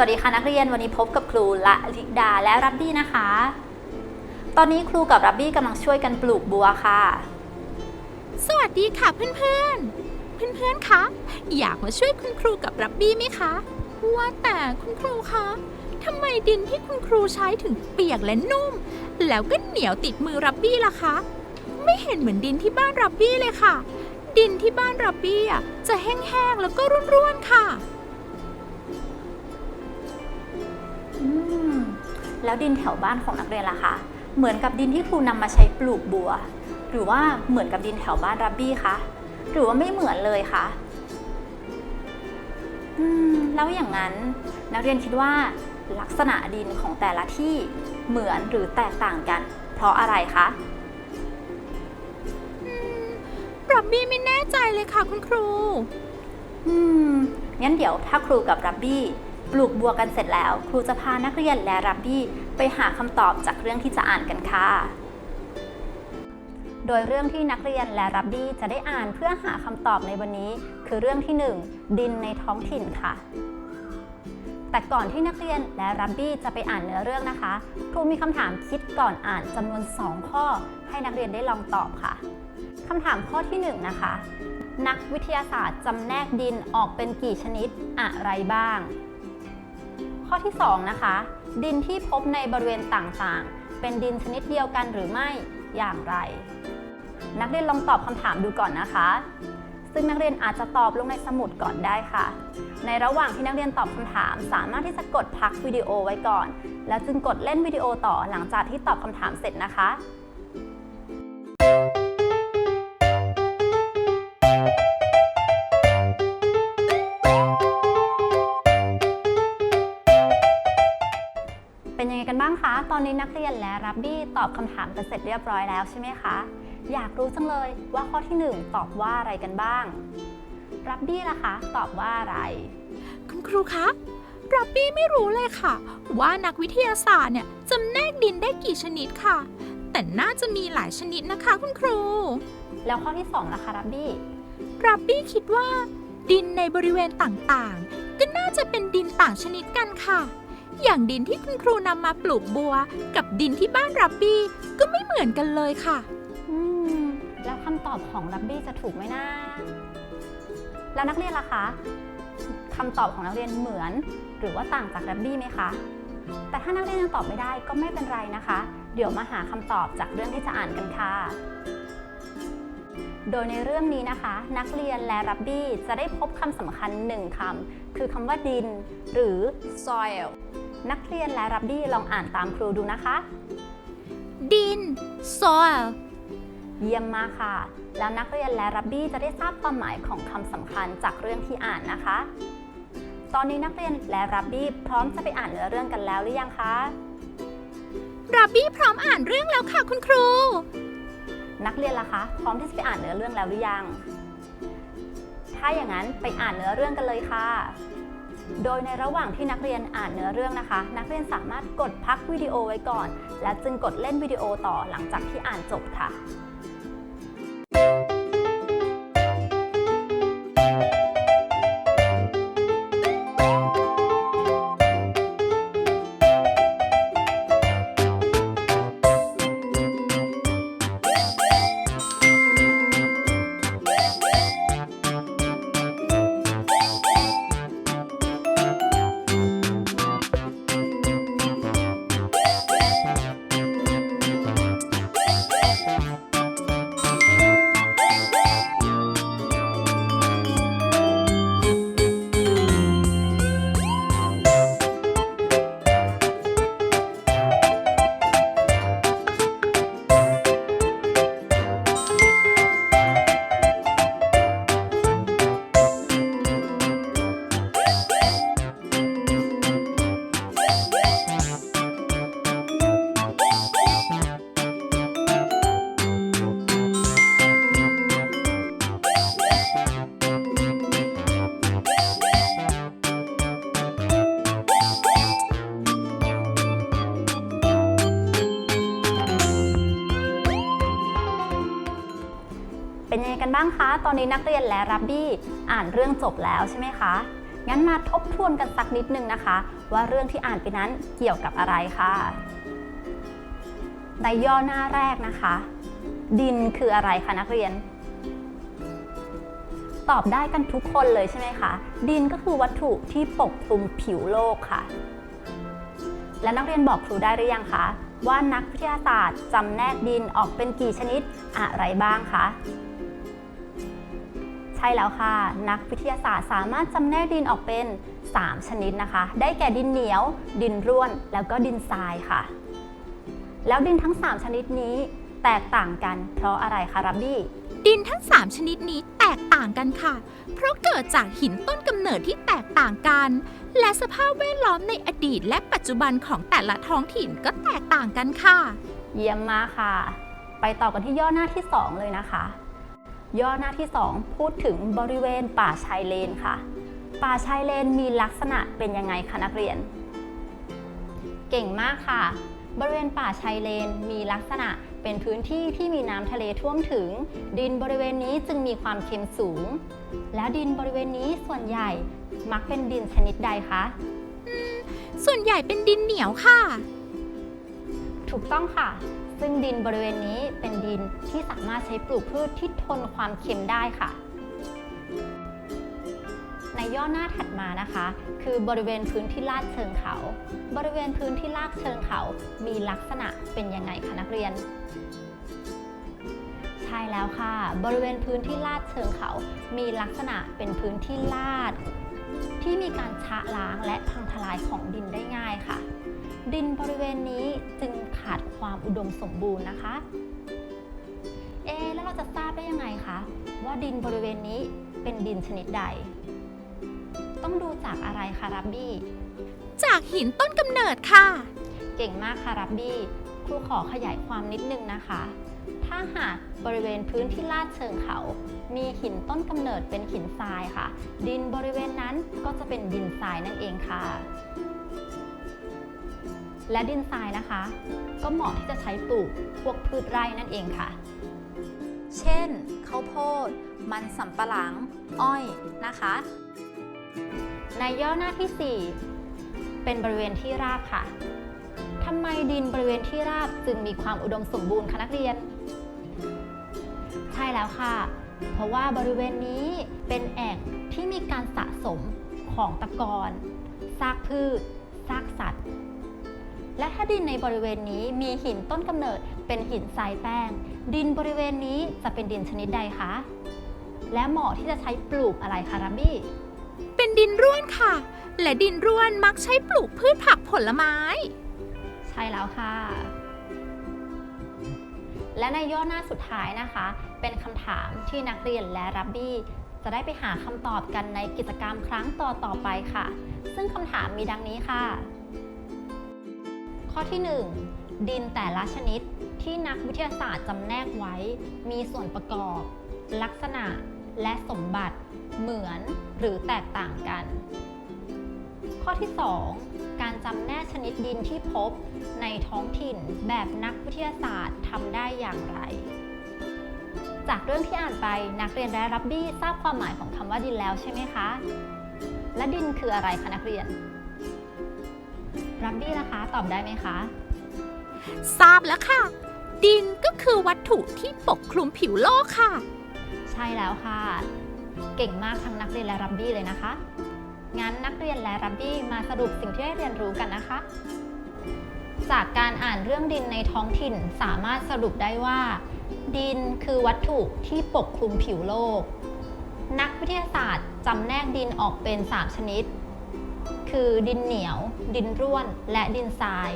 วัสดีค่ะนักเรียนวันนี้พบกับครูละลิดาและรับบี้นะคะ ตอนนี้ครูกับรับบี้กำลังช่วยกันปลูกบัวค่ะ สวัสดีค่ะเพื่อนๆ เพื่อนๆคะอยากมาช่วยคุณครูกับรับบี้ไหมคะว่าแต่คุณครูคะทำไมดินที่คุณครูใช้ถึงเปียกและนุ่ม แล้วก็เหนียวติดมือรับบี้ล่ะคะ ไม่เห็นเหมือนดินที่บ้านรับบี้เลยค่ะ ดินที่บ้านรับบี้อะจะแห้งๆแล้วก็ร่วนๆค่ะ แล้วดินแถวบ้านของนักเรียนล่ะคะ เหมือนกับดินที่ครูนำมาใช้ปลูกบัว หรือว่าเหมือนกับดินแถวบ้านรับบี้คะ หรือว่าไม่เหมือนเลยคะอืมแล้วอย่างนั้นนักเรียนคิดว่าลักษณะดินของแต่ละที่เหมือนหรือแตกต่างกัน เพราะอะไรคะรับบี้ไม่แน่ใจเลยค่ะคุณครู อืมงั้นเดี๋ยวถ้าครูกับรับบี้ ปลูกบัวกันเสร็จแล้ว ครูจะพานักเรียนและรับบี้ไปหาคำตอบจากเรื่องที่จะอ่านกันค่ะ โดยเรื่องที่นักเรียนและรับบี้จะได้อ่านเพื่อหาคำตอบในวันนี้ คือเรื่องที่ 1 ดินในท้องถิ่นค่ะ แต่ก่อนที่นักเรียนและรับบี้จะไปอ่านเนื้อเรื่องนะคะ ครูมีคำถามคิดก่อนอ่านจำนวน 2 ข้อ ให้นักเรียนได้ลองตอบค่ะคำถามข้อที่ 1 นะคะ นักวิทยาศาสตร์จำแนกดินออกเป็นกี่ชนิดอะไรบ้าง ข้อที่ 2 นะคะ ดินที่พบในบริเวณต่างๆ เป็นดินชนิดเดียวกันหรือไม่อย่างไร นักเรียนลองตอบคำถามดูก่อนนะคะ ซึ่งนักเรียนอาจจะตอบลงในสมุดก่อนได้ค่ะ ในระหว่างที่นักเรียนตอบคำถาม สามารถที่จะกดพักวิดีโอไว้ก่อน แล้วจึงกดเล่นวิดีโอต่อหลังจากที่ตอบคำถามเสร็จนะคะ กันบ้างคะ ตอนนี้นักเรียนและรับบี้ตอบคำถามกันเสร็จเรียบร้อยแล้วใช่ไหมคะ อยากรู้จังเลยว่าข้อที่ 1 ตอบว่าอะไรกันบ้าง รับบี้ล่ะคะ ตอบว่าอะไร คุณครูคะ รับบี้ไม่รู้เลยค่ะ ว่านักวิทยาศาสตร์เนี่ยจำแนกดินได้กี่ชนิดค่ะ แต่น่าจะมีหลายชนิดนะคะคุณครู แล้วข้อที่2ล่ะคะรับบี้ รับบี้คิดว่า ดินในบริเวณต่างๆ ก็น่าจะเป็นดินต่างชนิดกันค่ะ อย่างดินที่คุณครูนำมาปลูกบัว กับดินที่บ้านรับบี้ก็ไม่เหมือนกันเลยค่ะ อืม แล้วคำตอบของรับบี้จะถูกไหมนะ แล้วนักเรียนล่ะคะคำตอบของนักเรียนเหมือน หรือว่าต่างจากรับบี้ไหมคะ แต่ถ้านักเรียนยังตอบไม่ได้ก็ไม่เป็นไรนะคะ เดี๋ยวมาหาคำตอบจากเรื่องที่จะอ่านกันค่ะโดยในเรื่องนี้นะคะ นักเรียนและรับบี้จะได้พบคำสำคัญหนึ่งคำคือคำว่าดิน หรือ soil นักเรียนและรับบี้ลองอ่านตามครูดูนะคะ ดิน soil เยี่ยมมากค่ะ แล้วนักเรียนและรับบี้จะได้ทราบความหมายของคำสำคัญจากเรื่องที่อ่านนะคะ ตอนนี้นักเรียนและรับบี้พร้อมจะไปอ่านเนื้อเรื่องกันแล้วหรือยังคะ รับบี้พร้อมอ่านเรื่องแล้วค่ะคุณครู นักเรียนล่ะคะ พร้อมที่จะไปอ่านเนื้อเรื่องแล้วหรือยัง ถ้าอย่างนั้นไปอ่านเนื้อเรื่องกันเลยค่ะ โดยในระหว่างที่นักเรียนอ่านเนื้อเรื่องนะคะ นักเรียนสามารถกดพักวิดีโอไว้ก่อน และจึงกดเล่นวิดีโอต่อหลังจากที่อ่านจบค่ะ ตอนนี้นักเรียนและรับบี้อ่านเรื่องจบแล้วใช่ไหมคะ งั้นมาทบทวนกันสักนิดนึงนะคะ ว่าเรื่องที่อ่านไปนั้นเกี่ยวกับอะไรค่ะในย่อหน้าแรกนะคะ ดินคืออะไรคะนักเรียน ตอบได้กันทุกคนเลยใช่ไหมคะ ดินก็คือวัตถุที่ปกคลุมผิวโลกค่ะ และนักเรียนบอกครูได้หรือยังคะว่านักวิทยาศาสตร์จำแนกดินออกเป็นกี่ชนิดอะไรบ้างคะ ใช่แล้วค่ะ นักวิทยาศาสตร์สามารถจำแนกดินออกเป็น 3 ชนิดนะคะ ได้แก่ดินเหนียว ดินร่วน แล้วก็ดินทรายค่ะ แล้วดินทั้ง 3 ชนิดนี้แตกต่างกันเพราะอะไรคะรับบี้ ดินทั้ง 3 ชนิดนี้แตกต่างกันค่ะ เพราะเกิดจากหินต้นกำเนิดที่แตกต่างกัน และสภาพแวดล้อมในอดีตและปัจจุบันของแต่ละท้องถิ่นก็แตกต่างกันค่ะ เยี่ยมมากค่ะ ไปต่อกันที่ย่อหน้าที่ 2 เลยนะคะ ย่อหน้าที่ 2 พูดถึงบริเวณป่าชายเลนค่ะ ป่าชายเลนมีลักษณะเป็นยังไงคะนักเรียน เก่งมากค่ะ บริเวณป่าชายเลนมีลักษณะเป็นพื้นที่ที่มีน้ำทะเลท่วมถึง ดินบริเวณนี้จึงมีความเค็มสูง แล้วดินบริเวณนี้ส่วนใหญ่มักเป็นดินชนิดใดคะส่วนใหญ่เป็นดินเหนียวค่ะ ถูกต้องค่ะ ซึ่งดินบริเวณนี้เป็นดินที่สามารถใช้ปลูกพืชที่ทนความเค็มได้ค่ะ ในย่อหน้าถัดมานะคะ คือบริเวณพื้นที่ลาดเชิงเขา บริเวณพื้นที่ลาดเชิงเขา มีลักษณะเป็นยังไงคะนักเรียนใช่แล้วค่ะ บริเวณพื้นที่ลาดเชิงเขา มีลักษณะเป็นพื้นที่ลาด ที่มีการชะล้างและพังทลายของดินได้ง่ายค่ะ ดินบริเวณนี้จึงขาดความอุดมสมบูรณ์นะคะ เอะแล้วเราจะทราบได้ยังไงคะว่าดินบริเวณนี้เป็นดินชนิดใด ต้องดูจากอะไรคะรับบี้ จากหินต้นกำเนิดค่ะ เก่งมากค่ะรับบี้ครูขอขยายความนิดนึงนะคะ ถ้าหากบริเวณพื้นที่ลาดเชิงเขา มีหินต้นกำเนิดเป็นหินทรายค่ะ ดินบริเวณนั้นก็จะเป็นดินทรายนั่นเองค่ะ และดินทรายนะคะ ก็เหมาะที่จะใช้ปลูกพวกพืชไร่นั่นเองค่ะ เช่นข้าวโพด มันสำปะหลัง อ้อยนะคะ ในย่อหน้าที่ 4 เป็นบริเวณที่ราบค่ะทำไมดินบริเวณที่ราบจึงมีความอุดมสมบูรณ์คะนักเรียน ใช่แล้วค่ะ เพราะว่าบริเวณนี้เป็นแอ่งที่มีการสะสมของตะกอนซากพืชซากสัตว์ และถ้าดินในบริเวณนี้มีหินต้นกำเนิดเป็นหินทรายแป้ง ดินบริเวณนี้จะเป็นดินชนิดใดคะ และเหมาะที่จะใช้ปลูกอะไรคะรับบี้ เป็นดินร่วนค่ะ และดินร่วนมักใช้ปลูกพืชผักผลไม้ ใช่แล้วค่ะ และในย่อหน้าสุดท้ายนะคะ เป็นคำถามที่นักเรียนและรับบี้จะได้ไปหาคำตอบกันในกิจกรรมครั้งต่อต่อๆไปค่ะ ซึ่งคำถามมีดังนี้ค่ะ ข้อที่ 1 ดินแต่ละชนิดที่นักวิทยาศาสตร์จำแนกไว้ มีส่วนประกอบ ลักษณะและสมบัติเหมือนหรือแตกต่างกัน ข้อที่ 2 การจำแนกชนิดดินที่พบในท้องถิ่นแบบนักวิทยาศาสตร์ทำได้อย่างไร จากเรื่องที่อ่านไปนักเรียนและรับบี้ทราบความหมายของคำว่าดินแล้วใช่ไหมคะ และดินคืออะไรคะนักเรียน รับบี้นะคะ ตอบได้ไหมคะ ทราบแล้วค่ะ ดินก็คือวัตถุที่ปกคลุมผิวโลกค่ะ ใช่แล้วค่ะ เก่งมากทั้งนักเรียนและรับบี้เลยนะคะ งั้นนักเรียนและรับบี้มาสรุปสิ่งที่ได้เรียนรู้กันนะคะ จากการอ่านเรื่องดินในท้องถิ่นสามารถสรุปได้ว่า ดินคือวัตถุที่ปกคลุมผิวโลก นักวิทยาศาสตร์จำแนกดินออกเป็น 3 ชนิด คือดินเหนียว ดินร่วน และดินทราย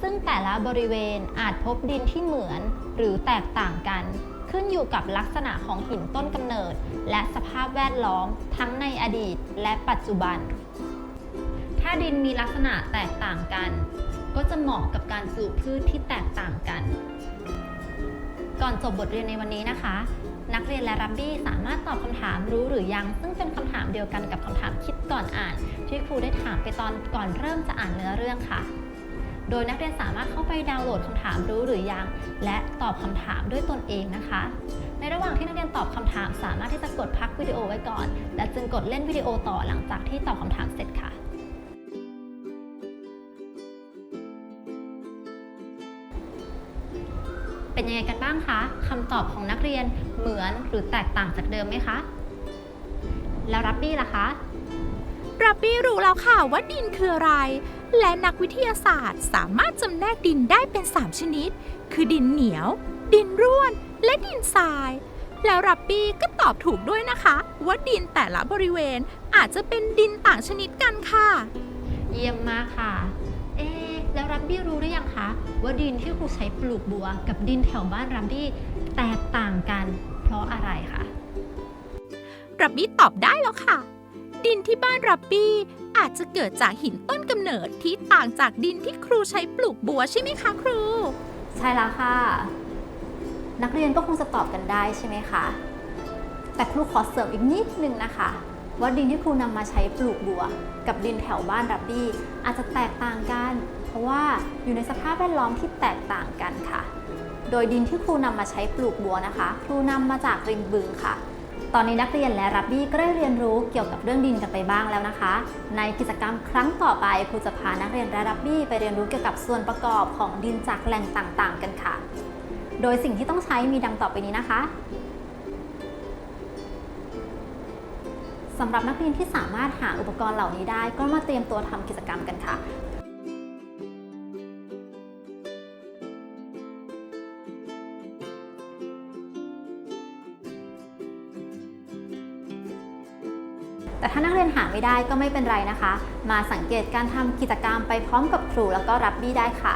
ซึ่งแต่ละบริเวณอาจพบดินที่เหมือนหรือแตกต่างกัน ขึ้นอยู่กับลักษณะของหินต้นกำเนิด และสภาพแวดล้อมทั้งในอดีตและปัจจุบัน ถ้าดินมีลักษณะแตกต่างกัน ก็จะเหมาะกับการปลูกพืชที่แตกต่างกัน ก่อนจบบทเรียนในวันนี้นะคะ นักเรียนและรับบี้สามารถตอบคำถามรู้หรือยัง ซึ่งเป็นคำถามเดียวกันกับคำถามคิดก่อนอ่าน ที่ครูได้ถามไปตอนก่อนเริ่มจะอ่านเนื้อเรื่องค่ะ โดยนักเรียนสามารถเข้าไปดาวน์โหลดคำถามรู้หรือยัง และตอบคำถามด้วยตนเองนะคะ ในระหว่างที่นักเรียนตอบคำถาม สามารถที่จะกดพักวิดีโอไว้ก่อน และจึงกดเล่นวิดีโอต่อหลังจากที่ตอบคำถามเสร็จ เป็นยังไงกันบ้างคะคำตอบของนักเรียนเหมือนหรือแตกต่างจากเดิมไหมคะ แล้วรับบี้ล่ะคะ รับบี้รู้แล้วค่ะว่าดินคืออะไร และนักวิทยาศาสตร์สามารถจำแนกดินได้เป็น 3 ชนิด คือดินเหนียว ดินร่วน และดินทราย แล้วรับบี้ก็ตอบถูกด้วยนะคะ ว่าดินแต่ละบริเวณอาจจะเป็นดินต่างชนิดกันค่ะ เยี่ยมมากค่ะเอ๊ะ แล้วรับบี้รู้หรือยังคะ ว่าดินที่ครูใช้ปลูกบัว กับดินแถวบ้านรับบี้แตกต่างกัน เพราะอะไรคะรับบี้ตอบได้แล้วค่ะ ดินที่บ้านรับบี้อาจจะเกิดจากหินต้นกำเนิดที่ต่างจากดินที่ครูใช้ปลูกบัวใช่ไหมคะครู ใช่แล้วค่ะ นักเรียนก็คงจะตอบกันได้ใช่ไหมคะ แต่ครูขอเสริมอีกนิดนึงนะคะว่าดินที่ครูนำมาใช้ปลูกบัว กับดินแถวบ้านรับบี้อาจจะแตกต่างกัน เพราะว่าอยู่ในสภาพแวดล้อมที่แตกต่างกันค่ะ โดยดินที่ครูนำมาใช้ปลูกบัวนะคะ ครูนำมาจากริมบึงค่ะ ตอนนี้นักเรียนและรับบี้ก็ได้เรียนรู้เกี่ยวกับเรื่องดินกันไปบ้างแล้วนะคะ ในกิจกรรมครั้งต่อไปครูจะพานักเรียนและรับบี้ไปเรียนรู้เกี่ยวกับส่วนประกอบของดินจากแหล่งต่างๆ กันค่ะ โดยสิ่งที่ต้องใช้มีดังต่อไปนี้นะคะสำหรับนักเรียนที่สามารถหาอุปกรณ์เหล่านี้ได้ ก็มาเตรียมตัวทำกิจกรรมกันค่ะ แต่ถ้านักเรียนหาไม่ได้ก็ไม่เป็นไรนะคะ มาสังเกตการทำกิจกรรมไปพร้อมกับครูแล้วก็รับบี้ได้ค่ะ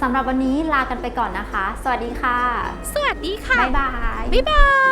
สำหรับวันนี้ลากันไปก่อนนะคะ สวัสดีค่ะ สวัสดีค่ะ บ๊ายบาย บ๊ายบาย